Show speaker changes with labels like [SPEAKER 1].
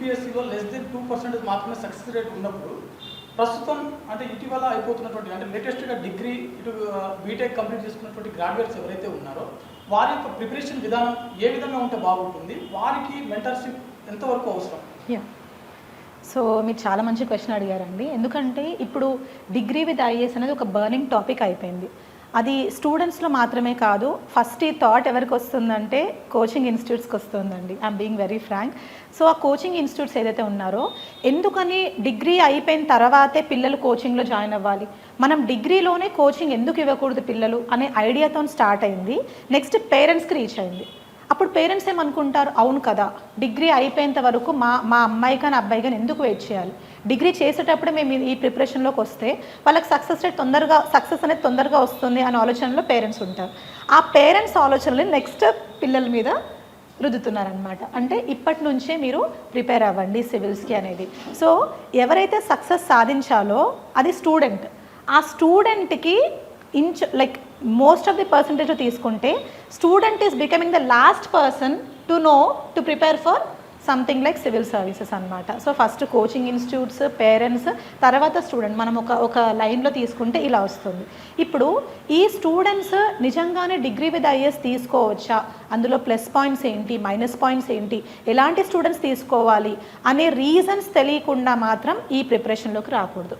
[SPEAKER 1] యూపీఎస్సీలో less than two percentage మాత్రమే success rate ఉన్నప్పుడు ప్రస్తుతం అంటే ఇటీవల అయిపోతున్నటువంటి అంటే లేటెస్ట్గా డిగ్రీ ఇటు బీటెక్ కంప్లీట్ చేసుకున్నటువంటి గ్రాడ్యుయేట్స్ ఎవరైతే ఉన్నారో వారి యొక్క ప్రిపరేషన్ విధానం ఏ విధంగా ఉంటే బాగుంటుంది? వారికి మెంటర్షిప్ ఎంతవరకు అవసరం?
[SPEAKER 2] సో మీరు చాలా మంచి క్వశ్చన్ అడిగారండి. ఎందుకంటే ఇప్పుడు డిగ్రీ విత్ ఐఏఎస్ అనేది ఒక బర్నింగ్ టాపిక్ అయిపోయింది. అది స్టూడెంట్స్లో మాత్రమే కాదు ఫస్ట్ ఈ థాట్ ఎవరికి వస్తుందంటే కోచింగ్ ఇన్స్టిట్యూట్స్కి వస్తుందండి. I'm being very frank so ఆ కోచింగ్ ఇన్స్టిట్యూట్స్ ఏదైతే ఉన్నారో ఎందుకని డిగ్రీ అయిపోయిన తర్వాతే పిల్లలు కోచింగ్లో జాయిన్ అవ్వాలి? మనం డిగ్రీలోనే కోచింగ్ ఎందుకు ఇవ్వకూడదు పిల్లలు? అనే ఐడియాతో స్టార్ట్ అయింది. నెక్స్ట్ పేరెంట్స్కి రీచ్ అయింది. అప్పుడు పేరెంట్స్ ఏమనుకుంటారు? అవును కదా. డిగ్రీ అయిపోయేంత వరకు మా మా అమ్మాయి కానీ అబ్బాయి కానీ ఎందుకు వెయిట్ చేయాలి? డిగ్రీ చేసేటప్పుడు మేము ఈ ప్రిపరేషన్లోకి వస్తే వాళ్ళకి సక్సెస్ రేట్ తొందరగా సక్సెస్ అనేది తొందరగా వస్తుంది అనే ఆలోచనలో పేరెంట్స్ ఉంటారు. ఆ పేరెంట్స్ ఆలోచనలు నెక్స్ట్ పిల్లల మీద రుద్దుతున్నారనమాట అంటే ఇప్పటి నుంచే మీరు ప్రిపేర్ అవ్వండి సివిల్స్కి అనేది. సో ఎవరైతే సక్సెస్ సాధించాలో అది స్టూడెంట్ ఆ స్టూడెంట్కి inch like most of the percentage తీసుకుంటే student is becoming the last person to know to prepare for something like civil services అనమాట so first coaching institutes parents తర్వాత స్టూడెంట్ మనం ఒక ఒక లైన్లో తీసుకుంటే ఇలా వస్తుంది. ఇప్పుడు ఈ స్టూడెంట్స్ నిజంగానే డిగ్రీ విత్ ఐఎస్ తీసుకోవచ్చా? అందులో ప్లస్ పాయింట్స్ ఏంటి? మైనస్ పాయింట్స్ ఏంటి? ఎలాంటి స్టూడెంట్స్ తీసుకోవాలి? అనే రీజన్స్ తెలియకుండా మాత్రం ఈ ప్రిపరేషన్లోకి రాకూడదు.